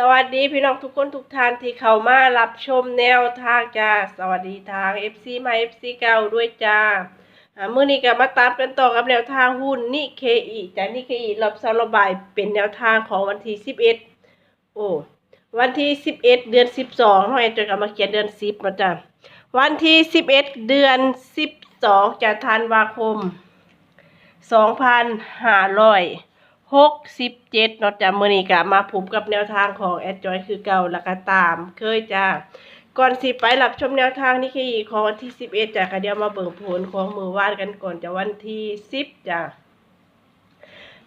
สวัสดีพี่น้องทุกคนทุกท่านที่เข้ามารับชมแนวทางจ้าสวัสดีทาง FC มา FC เก่าด้วยจ้าอ่ามื้อนี้ก็มาตามกันต่อกับแนวทางหุ้นนิเคอีจ้านิเคอีรอบซารบายเป็นแนวทางของวันที่11โอ้วันที่ 11 เดือน 12เนาะไอ้จนกับมาเขียนเดือน 10มาจ้าวันที่ 11 เดือน 12จะธันวาคม 2,500 หกสิบเจ็ดเนาะจ้ะมื้อนี้ก็มาพบกับแนวทางของแอดจอยคือเก่าแล้วก็ตาม เคยจ้าก่อนสิไปรับชมแนวทางนี่คือของวันที่สิบเอ็ดจ้ะก็เดี๋ยวมาเบิ่งผลของมือวาดกันก่อนจะวันที่สิบจ้ะ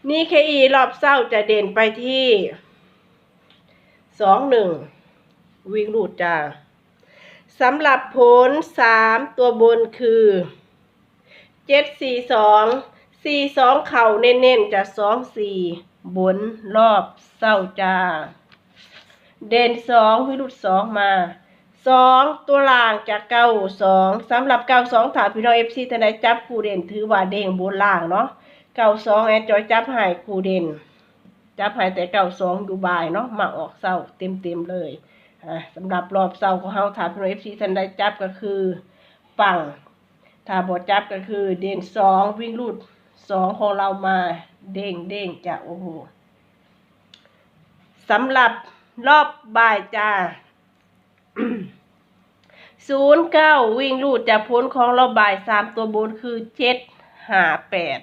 นี่เคือรอบเศร้าจะเด่นไปที่สองหนึ่งวิ่งรูดจ้าสำหรับผลสามตัวบนคือเจ็ดสี่สอง สี่สองเข่าเน้นๆจะสองสี่บนรอบเศร้าจ้า เด่นสองวิรุตสองมาสองตัวล่างจากเก้าสองสำหรับเก้าสองถามพี่น้องเอฟซีทนายจับคู่เด่นถือว่าเด้งบนล่างเนาะเก้าสองแอดจอยจับหายคู่เด่น จับหายแต่เก้าสองดูบายเนาะมาออกเศร้าเต็มเต็มๆเลยอ่าสำหรับรอบเศร้าของเฮาถามพี่น้องเอฟซีทนายจับก็คือปังถ้าบอจับก็คือเด่นสองวิ่งรูด สองของเรามาเด้งเด้งจ้ะโอ้โหสำหรับรอบบ่ายจ้าศูนย์เก้าวิ่งรูดจากพ้นของรอบบ่ายสามตัวบนคือเจ็ดห้าแปด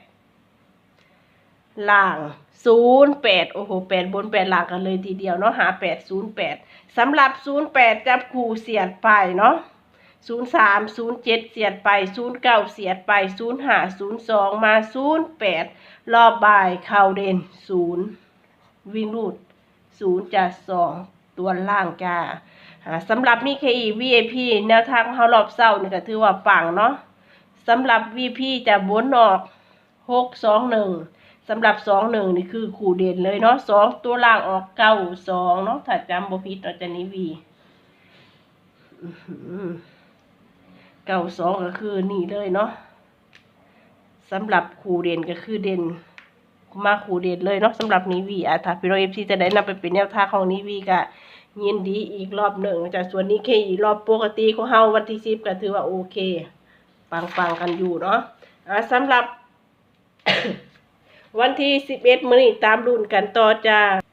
ล่างศูนย์แปดโอ้โหแปดบนแปดล่างกันเลยทีเดียวเนาะหาแปดศูนย์แปดสำหรับศูนย์แปดจับคู่เสียดไปเนาะ ศูนย์สามศูนย์เจ็ดเสียดไปศูนย์เก้าเสียดไปศูนย์ห้าศูนย์สองมาศูนย์แปดรอบบ่ายเข่าเด่นศูนย์วิ่งรูดศูนย์จะสองตัวล่างจ้าสำหรับมีเคอี VIP แนวทางเขารอบเศร้านี่ก็ถือว่าปังเนาะสำหรับ VP จะบนออกหกสองหนึ่งสำหรับสองหนึ่งนี่คือขู่เด่นเลยเนาะสองตัวล่างออกเก้าสองเนาะถ้าจำบ่ผิดเราจะนี้วีอื้อหือ เก้าสองก็คือนี่เลยเนาะสำหรับครูเด่นก็คือเด่นมาครูเด่นเลยเนาะสำหรับนิวีอาถ้าพี่น้องเอฟซีจะได้นำไปเป็นแนวทางของนิวีก็ยินดีอีกรอบหนึ่งจากส่วนนี้แค่อีกรอบปกติของเฮาวันที่สิบก็ถือว่าโอเคปังปังๆกันอยู่เนาะอ่าสำหรับวันที่สิบเอ็ดมื้อนี้ตามรุ่นกันต่อจ้า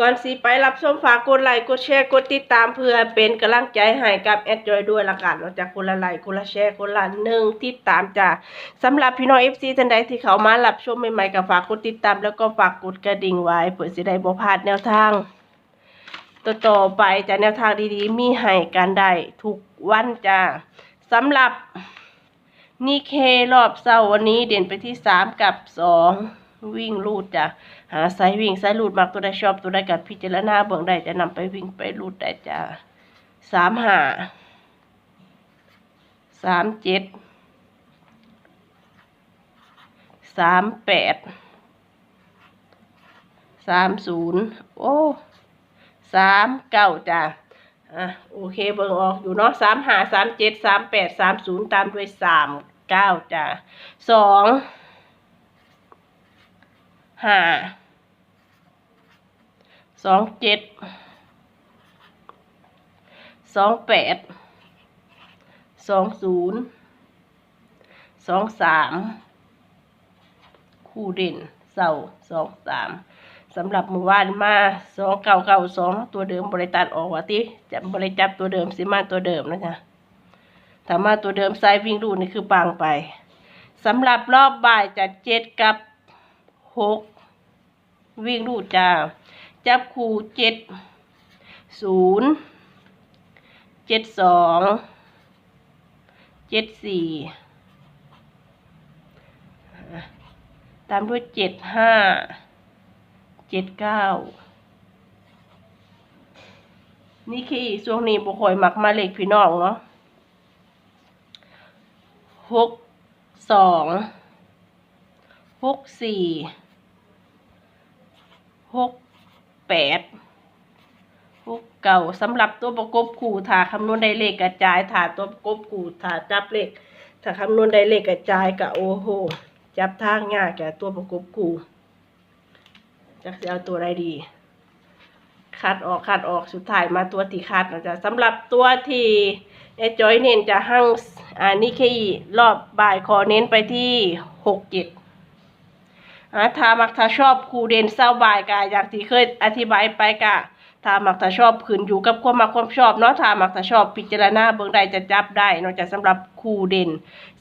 ก่อนสิไปรับชมฝากกดไลค์กดแชร์กดติดตามเพื่อเป็นกำลังใจให้กับแอดจอยด้วยละกันเราจะคนละไลค์คนละแชร์คนละหนึ่งติดตามจ้าสำหรับพี่น้องเอฟซีท่านใดที่เขามารับชมใหม่ๆก็ฝากกดติดตาม แล้วก็ฝากกดกระดิ่งไว้เพื่อสิได้บ่พลาดแนวทางต่อไปจะแนวทางดีๆ มีให้กันได้ทุกวันจ้าสำหรับนี่เครอบเสาร์วันนี้เด่นไปที่สามกับสองวิ่งลูดจ้ะ หาสายวิ่งสายลูดมักตัวใดชอบตัวใดกับพิจารณาเบื้องใดจะนำไปวิ่งไปลูดได้จ้าสามห้าสามเจ็ดสามแปดสามศูนย์โอ้สามเก้าจ้าอะโอเคเบิ่งออกอยู่เนาะสามห้าสามเจ็ดสามแปดสามศูนย์ตามด้วยสามเก้าจ้าสอง ห้าสองเจ็ดสองแปดสองศูนย์สองสามคู่เด่นเสาสองสามสำหรับมือวานมาสองเก้าเก้าสองตัวเดิมบริตัดออกว่าที่จะบริจับตัวเดิมสิมาตัวเดิมนะจ๊ะถ้ามาตัวเดิมไซวิ่งดูนี่คือปังไปสำหรับรอบบ่ายจะเจ็ดกับ หกวิ่งรูดจ้า จับคู่เจ็ดศูนย์เจ็ดสองเจ็ดสี่ตามด้วยเจ็ดห้าเจ็ดเก้านี่คือช่วงนี้บุคอยหมักมาเล็กพี่น้องเนาะหกสองหกสี่ หกแปดหกเก่าสำหรับตัวประกบคู่ถ้าคำนวณได้เลขกระจายถ้าตัวประกบคู่ถ้าจับเลขถ้าคำนวณได้เลขกระจายก็โอ้โหจับทางยากแก่ตัวประกบคู่จะเอาตัวใดดี คัดออกคัดออกสุดท้ายมาตัวที่คัดนะจ๊ะสำหรับตัวที่เอจอยเน้นจะหั่งอ่านี่แค่รอบบ่ายขอเน้นไปที่หกเจ็ด ถ้ามักถ้าชอบครูเด่นเศร้าบ่ายกะอย่างที่เคยอธิบายไปกะถ้ามักถ้าชอบขึ้นอยู่กับความมักความชอบเนาะถ้ามักถ้าชอบพิจารณาเบิ่งได้จะจับได้เนอกจากสำหรับครูเด่น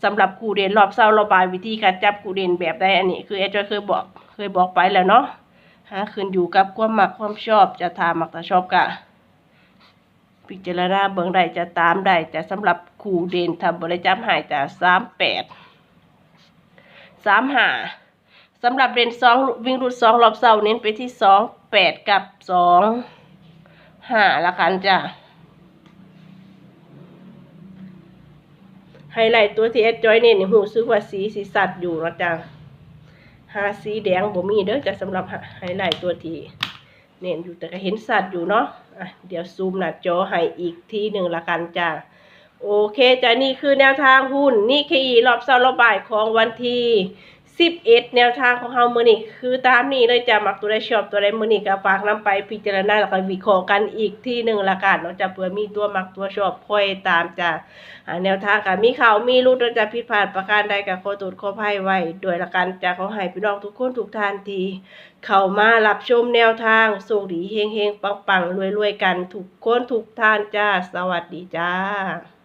สำหรับครูเด่นรอบเศร้ารอบบายวิธีการจับครูเด่นแบบใดอันนี้คือเอจอยเคยบอกเคยบอกไปแล้วเนาะฮะขึ้นอยู่กับความมักความชอบจะทามักแต่ชอบกะพิจารณาเบิ่งได้จะตามได้จะสำหรับคูเด่นทำบริจำหายจะสามแปดสามหา สำหรับเด่นสองวิ่งรูดสองรอบเสาเน้นไปที่สองแปดกับสองห้าละกันจ้ะไฮไลท์ตัวที่เอสจอยเน้นหูซึกว่าสีสีสัตว์อยู่นะจ๊ะหาสีแดงบ่มีเด้อจะสำหรับไฮไลท์ตัวที่เน้นอยู่แต่ก็เห็นสัตว์อยู่เนาะอะเดี๋ยวซูมหน้าจอให้อีกทีหนึ่งละกันจ้าโอเคจ้ะนี่คือแนวทางหุ้นนี่คือรอบเช้ารอบบ่ายของวันที่ 11แนวทางของเฮามือนี้คือตามนี้เลยจะมักตัวใดชอบตัวใดมื้อนี้ก็ฝากนํไปพิจารณาแล้วก็วิเคราะห์กันอีกที่หนึ่งละกันเนาจะเผื่อมีตัวมักตัวชอบค่อยตามจ่าแนวทางการมีข่าวมีรุดเราจะผิดพลาดประการใดกับขอตรวจขอภัยไว้โดยละกันจากขอให้พี่น้องทุกคนทุกท่านทีเข้ามารับชมแนวทางโชคดีเฮงเฮงปังปังรวยรวยกันทุกคนทุกท่านจ้า สวัสดีจ้า